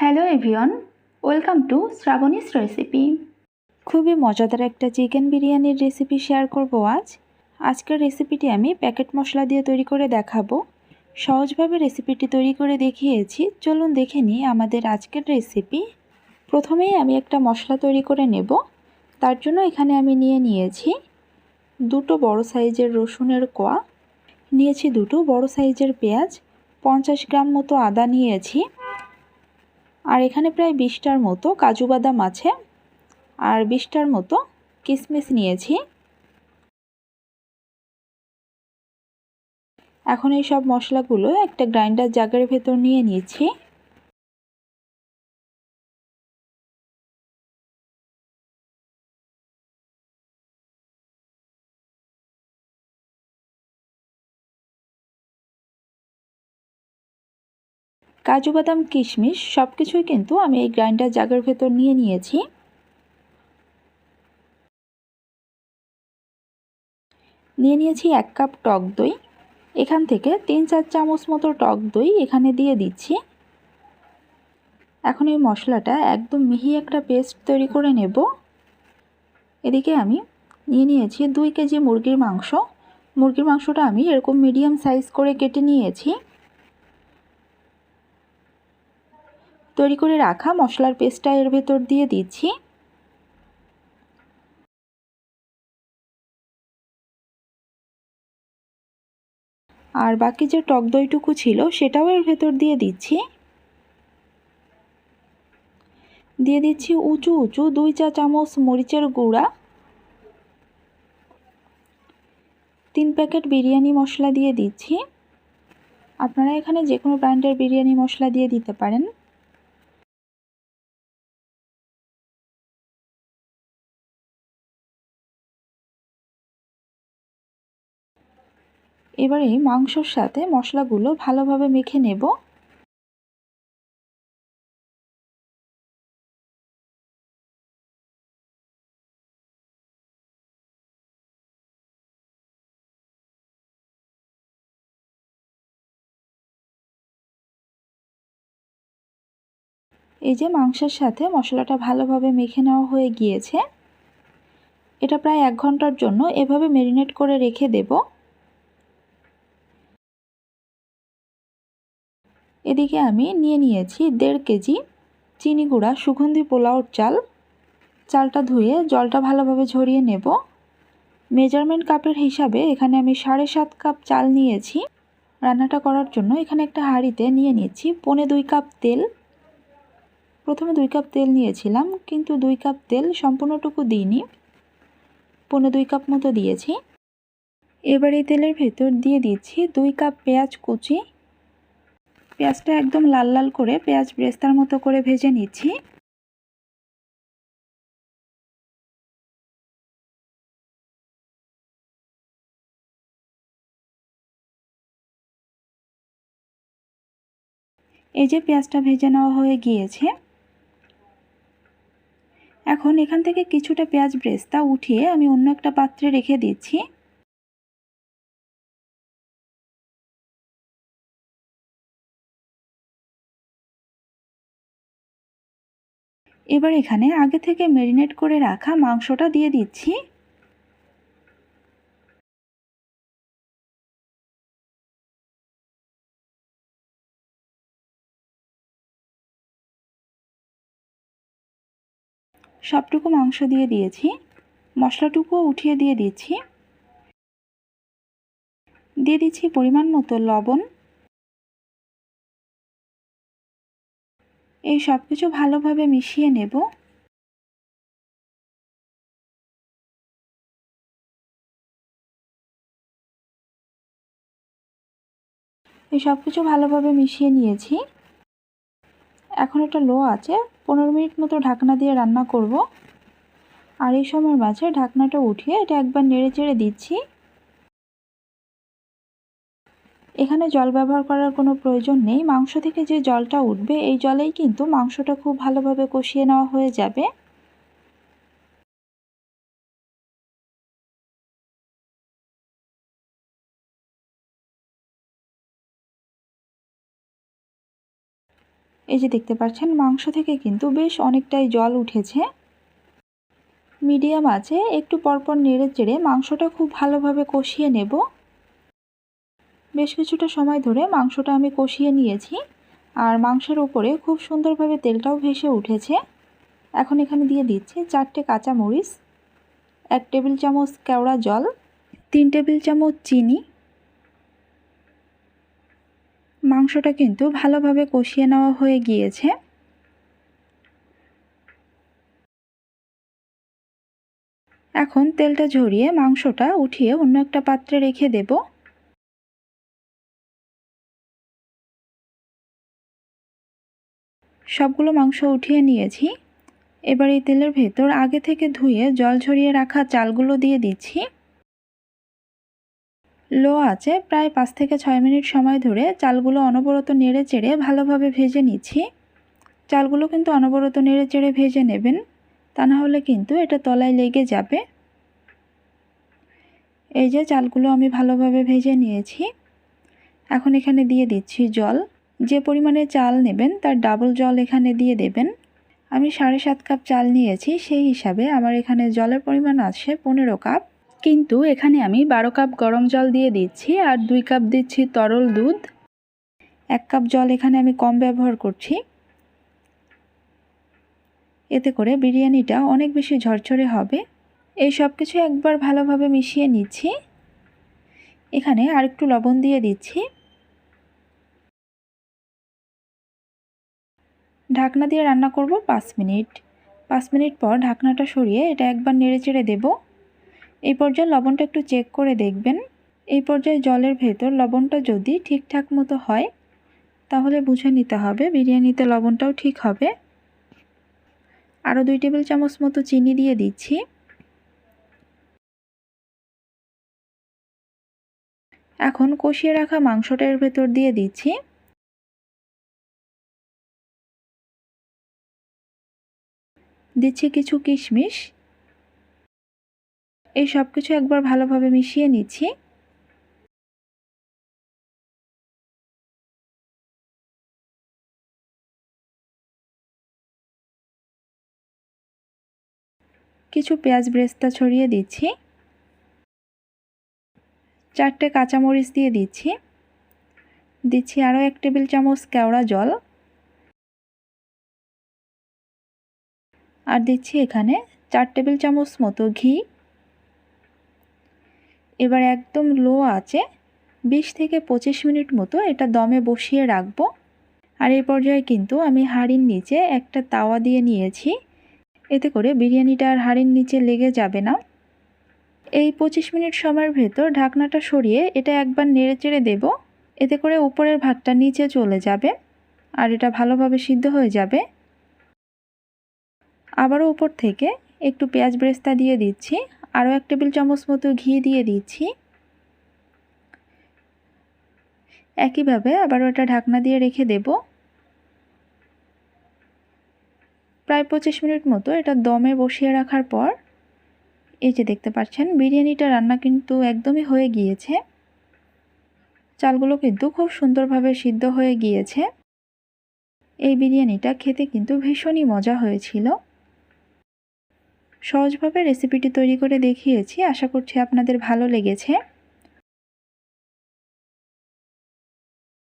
Hello everyone welcome to Shrabani's recipe. খুবই মজাদার একটা চিকেন বিরিয়ানির রেসিপি শেয়ার করব আজ। আজকের রেসিপিটি আমি প্যাকেট মশলা দিয়ে তৈরি করে দেখাবো। সহজভাবে রেসিপিটি তৈরি করে দেখিয়েছি, চলুন দেখে নিই আমাদের আজকের রেসিপি। প্রথমেই আমি একটা মশলা তৈরি করে নেব। তার জন্য এখানে আমি নিয়ে নিয়েছি দুটো বড় সাইজের রসুনের কোয়া, নিয়েছি দুটো বড় সাইজের পেঁয়াজ, পঞ্চাশ গ্রাম মতো আদা নিয়েছি। আর এখানে প্রায় বিশটার মতো কাজু বাদাম আছে। আর বিশটার মতো কিশমিশ নিয়েছি। এখন এই সব মশলাগুলো একটা গ্রাইন্ডার জাগের ভেতর নিয়ে নিয়েছি। কাজু বাদাম, কিশমিশ সব কিছুই কিন্তু আমি এই গ্রাইন্ডার জাগের ভেতর নিয়ে নিয়েছি। নিয়ে নিয়েছি এক কাপ টক দই। এখান থেকে তিন চার চামচ মতো টক দই এখানে দিয়ে দিচ্ছি। এখন এই মশলাটা একদম মিহি একটা পেস্ট তৈরি করে নেব। এদিকে আমি নিয়ে নিয়েছি দুই কেজি মুরগির মাংস। মুরগির মাংসটা আমি এরকম মিডিয়াম সাইজ করে কেটে নিয়েছি। তৈরি করে রাখা মশলার পেস্টটা এর ভেতর দিয়ে দিচ্ছি। আর বাকি যে টক দইটুকু ছিল সেটাও এর ভেতর দিয়ে দিচ্ছি। দিয়ে দিচ্ছি উঁচু উঁচু দুই চা চামচ মরিচের গুঁড়া। তিন প্যাকেট বিরিয়ানি মশলা দিয়ে দিচ্ছি। আপনারা এখানে যে কোনো ব্র্যান্ডের বিরিয়ানি মশলা দিয়ে দিতে পারেন। এবারে মাংসর সাথে মশলাগুলো ভালোভাবে মেখে নেব। এই যে মাংসের সাথে মশলাটা ভালোভাবে মেখে নেওয়া হয়ে গিয়েছে। এটা প্রায় এক ঘণ্টার জন্য এভাবে মেরিনেট করে রেখে দেবো। এদিকে আমি নিয়ে নিয়েছি দেড় কেজি চিনি গুঁড়া, সুগন্ধি পোলাওর চাল। চালটা ধুয়ে জলটা ভালোভাবে ঝরিয়ে নেব। মেজারমেন্ট কাপের হিসাবে এখানে আমি সাড়ে সাত কাপ চাল নিয়েছি। রান্নাটা করার জন্য এখানে একটা হাঁড়িতে নিয়ে নিয়েছি পনে দুই কাপ তেল। প্রথমে দুই কাপ তেল নিয়েছিলাম, কিন্তু দুই কাপ তেল সম্পূর্ণটুকু দিইনি। পনে দুই কাপ মতো দিয়েছি। এবার এই তেলের ভেতর দিয়ে দিচ্ছি দুই কাপ পেঁয়াজ কুচি পেঁয়াজটা একদম লাল লাল করে পেঁয়াজ ব্রেস্তার মতো করে ভেজে নিচ্ছি। এই যে পেঁয়াজটা ভেজে নেওয়া হয়ে গিয়েছে। এখন এখান থেকে কিছুটা পেঁয়াজ ব্রেস্তা উঠিয়ে আমি অন্য একটা পাত্রে রেখে দিচ্ছি। এবার এখানে আগে থেকে ম্যারিনেট করে রাখা মাংসটা দিয়ে দিচ্ছি। সবটুকু মাংস দিয়ে দিয়েছি। মশলাটুকুও উঠিয়ে দিয়ে দিচ্ছি। দিয়ে দিচ্ছি পরিমাণ মতো লবণ। এই সব কিছু ভালোভাবে মিশিয়ে নেব। এই সব কিছু ভালোভাবে মিশিয়ে নিয়েছি। এখন এটা লো আছে, পনেরো মিনিট মতো ঢাকনা দিয়ে রান্না করব। আর এই সময়ের মাঝে ঢাকনাটা উঠিয়ে এটা একবার নেড়ে চেড়ে দিচ্ছি। এখানে জল ব্যবহার করার কোনো প্রয়োজন নেই। মাংস থেকে যে জলটা উঠবে, এই জলেই কিন্তু মাংসটা খুব ভালোভাবে কষিয়ে নেওয়া হয়ে যাবে। এই যে দেখতে পাচ্ছেন, মাংস থেকে কিন্তু বেশ অনেকটাই জল উঠেছে। মিডিয়াম আছে, একটু পরপর নেড়ে চেড়ে মাংসটা খুব ভালোভাবে কষিয়ে নেব। বেশ কিছুটা সময় ধরে মাংসটা আমি কষিয়ে নিয়েছি আর মাংসের উপরে খুব সুন্দরভাবে তেলটাও ভেসে উঠেছে। এখন এখানে দিয়ে দিচ্ছি চারটে কাঁচা মরিচ এক টেবিল চামচ কেওড়া জল, তিন টেবিল চামচ চিনি। মাংসটা কিন্তু ভালোভাবে কষিয়ে নেওয়া হয়ে গিয়েছে। এখন তেলটা ঝরিয়ে মাংসটা উঠিয়ে অন্য একটা পাত্রে রেখে দেব। সবগুলো মাংস উঠিয়ে নিয়েছি। এবার এই তেলের ভেতর আগে থেকে ধুয়ে জল ঝরিয়ে রাখা চালগুলো দিয়ে দিচ্ছি। লো আছে প্রায় পাঁচ থেকে ছয় মিনিট সময় ধরে চালগুলো অনবরত নেড়ে চেড়ে ভালোভাবে ভেজে নিচ্ছি। চালগুলো কিন্তু অনবরত নেড়ে চেড়ে ভেজে নেবেন, তা না হলে কিন্তু এটা তলায় লেগে যাবে। এই যে চালগুলো আমি ভালোভাবে ভেজে নিয়েছি। এখন এখানে দিয়ে দিচ্ছি জল। যে পরিমাণে চাল নেবেন তার ডাবল জল এখানে দিয়ে দেবেন। আমি সাড়ে সাত কাপ চাল নিয়েছি, সেই হিসাবে আমার এখানে জলের পরিমাণ আছে পনেরো কাপ। কিন্তু এখানে আমি বারো কাপ গরম জল দিয়ে দিচ্ছি আর দুই কাপ দিচ্ছি তরল দুধ। এক কাপ জল এখানে আমি কম ব্যবহার করছি। এতে করে বিরিয়ানিটা অনেক বেশি ঝরঝরে হবে। এই সব কিছু একবার ভালোভাবে মিশিয়ে নিচ্ছি। এখানে আরেকটু লবণ দিয়ে দিচ্ছি। ঢাকনা দিয়ে রান্না করব পাঁচ মিনিট। পাঁচ মিনিট পর ঢাকনাটা সরিয়ে এটা একবার নেড়ে চেড়ে দেবো। এই পর্যায়ে লবণটা একটু চেক করে দেখবেন। এই পর্যায়ে জলের ভেতর লবণটা যদি ঠিকঠাক মতো হয়, তাহলে বুঝে নিতে হবে বিরিয়ানিতে লবণটাও ঠিক হবে। আরও দুই টেবিল চামচ মতো চিনি দিয়ে দিচ্ছি। এখন কষিয়ে রাখা মাংসটার ভেতর দিয়ে দিচ্ছি। দিচ্ছি কিছু কিশমিশ। এই সব কিছু একবার ভালোভাবে মিশিয়ে নিচ্ছি। কিছু পেঁয়াজ ব্রেস্তা ছড়িয়ে দিচ্ছি। চারটে কাঁচামরিচ দিয়ে দিচ্ছি। দিচ্ছি আরও এক টেবিল চামচ কেওড়া জল। আর দিচ্ছি এখানে চার টেবিল চামচ মতো ঘি। এবার একদম লো আছে বিশ থেকে পঁচিশ মিনিট মতো এটা দমে বসিয়ে রাখব। আর এই পর্যায়ে কিন্তু আমি হাড়ির নিচে একটা তাওয়া দিয়ে নিয়েছি। এতে করে বিরিয়ানিটা আর হাড়ির নিচে লেগে যাবে না। এই পঁচিশ মিনিট সময়ের ভেতর ঢাকনাটা সরিয়ে এটা একবার নেড়ে চেড়ে দেব। এতে করে উপরের ভাতটা নিচে চলে যাবে। আর এটা ভালোভাবে সিদ্ধ হয়ে যাবে। আবারও উপর থেকে একটু পেঁয়াজ ব্রেস্তা দিয়ে দিচ্ছি, আরও এক টেবিল চামচ মতো ঘি দিয়ে দিচ্ছি। একইভাবে আবার ওটা ঢাকনা দিয়ে রেখে দেব। প্রায় পঁচিশ মিনিট মতো এটা দমে বসিয়ে রাখার পর, এই যে দেখতে পাচ্ছেন, বিরিয়ানিটা রান্না কিন্তু একদমই হয়ে গিয়েছে। চালগুলো কিন্তু খুব সুন্দরভাবে সিদ্ধ হয়ে গিয়েছে। এই বিরিয়ানিটা খেতে কিন্তু ভীষণই মজা হয়েছিল। সহজভাবে রেসিপিটি তৈরি করে দেখিয়েছি। আশা করছি আপনাদের ভালো লেগেছে।